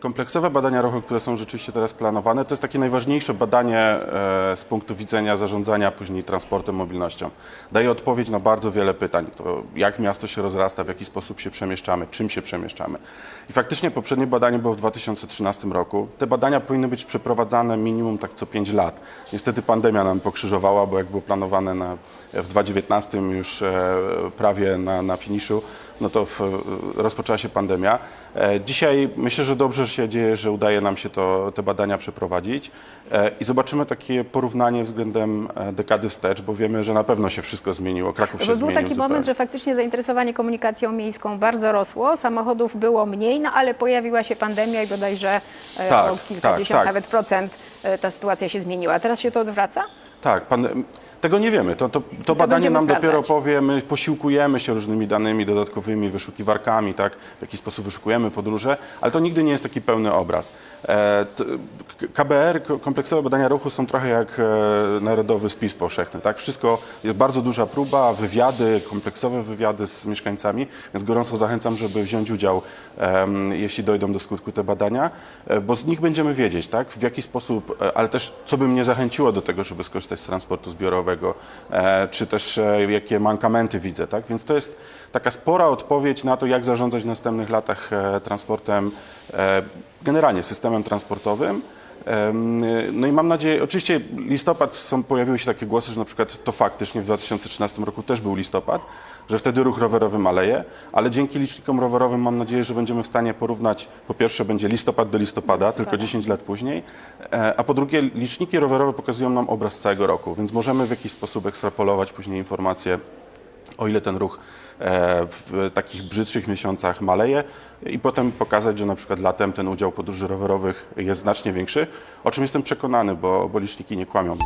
Kompleksowe badania ruchu, które są rzeczywiście teraz planowane, to jest takie najważniejsze badanie e, z punktu widzenia zarządzania później transportem, mobilnością. Daje odpowiedź na bardzo wiele pytań. To jak miasto się rozrasta, w jaki sposób się przemieszczamy, czym się przemieszczamy. I faktycznie poprzednie badanie było w 2013 roku. Te badania powinny być przeprowadzane minimum tak co 5 lat. Niestety pandemia nam pokrzyżowała, bo jak było planowane na, w 2019 już e, prawie na, na finiszu, no to w, rozpoczęła się pandemia. E, Dzisiaj myślę, że dobrze się dzieje, że udaje nam się to, te badania przeprowadzić e, i zobaczymy takie porównanie względem e, dekady wstecz, bo wiemy, że na pewno się wszystko zmieniło. Kraków się Bo był zmienił taki zupełnie. moment, że faktycznie zainteresowanie komunikacją miejską bardzo rosło, samochodów było mniej, no ale pojawiła się pandemia i bodajże Tak, o kilkadziesiąt tak, tak. nawet procent ta sytuacja się zmieniła. Teraz się to odwraca? Tak, pan, tego nie wiemy. To, to, to badanie nam dopiero sprawdzać. powie, my posiłkujemy się różnymi danymi dodatkowymi, wyszukiwarkami, tak, w jaki sposób wyszukujemy podróże, ale to nigdy nie jest taki pełny obraz. E, KBR, ko- kompleksowe badania ruchu są trochę jak e, narodowy spis powszechny, tak, wszystko, jest bardzo duża próba, wywiady, kompleksowe wywiady z mieszkańcami, więc gorąco zachęcam, żeby wziąć udział, jeśli dojdą do skutku te badania, e, bo z nich będziemy wiedzieć, tak, w jaki sposób, ale też co by mnie zachęciło do tego, żeby skorzystać z transportu zbiorowego, e, czy też e, jakie mankamenty widzę, tak, więc to jest taka spora odpowiedź na to, jak zarządzać w następnych latach e, transportem, generalnie systemem transportowym. No i mam nadzieję, oczywiście listopad, są, pojawiły się takie głosy, że na przykład to faktycznie w 2013 roku też był listopad, że wtedy ruch rowerowy maleje, ale dzięki licznikom rowerowym mam nadzieję, że będziemy w stanie porównać, po pierwsze będzie listopad do listopada, tylko 10 lat później, e, a po drugie liczniki rowerowe pokazują nam obraz całego roku, więc możemy w jakiś sposób ekstrapolować później informacje o ile ten ruch e, w takich brzydszych miesiącach maleje i potem pokazać, że na przykład latem ten udział podróży rowerowych jest znacznie większy, o czym jestem przekonany, bo, bo liczniki nie kłamią.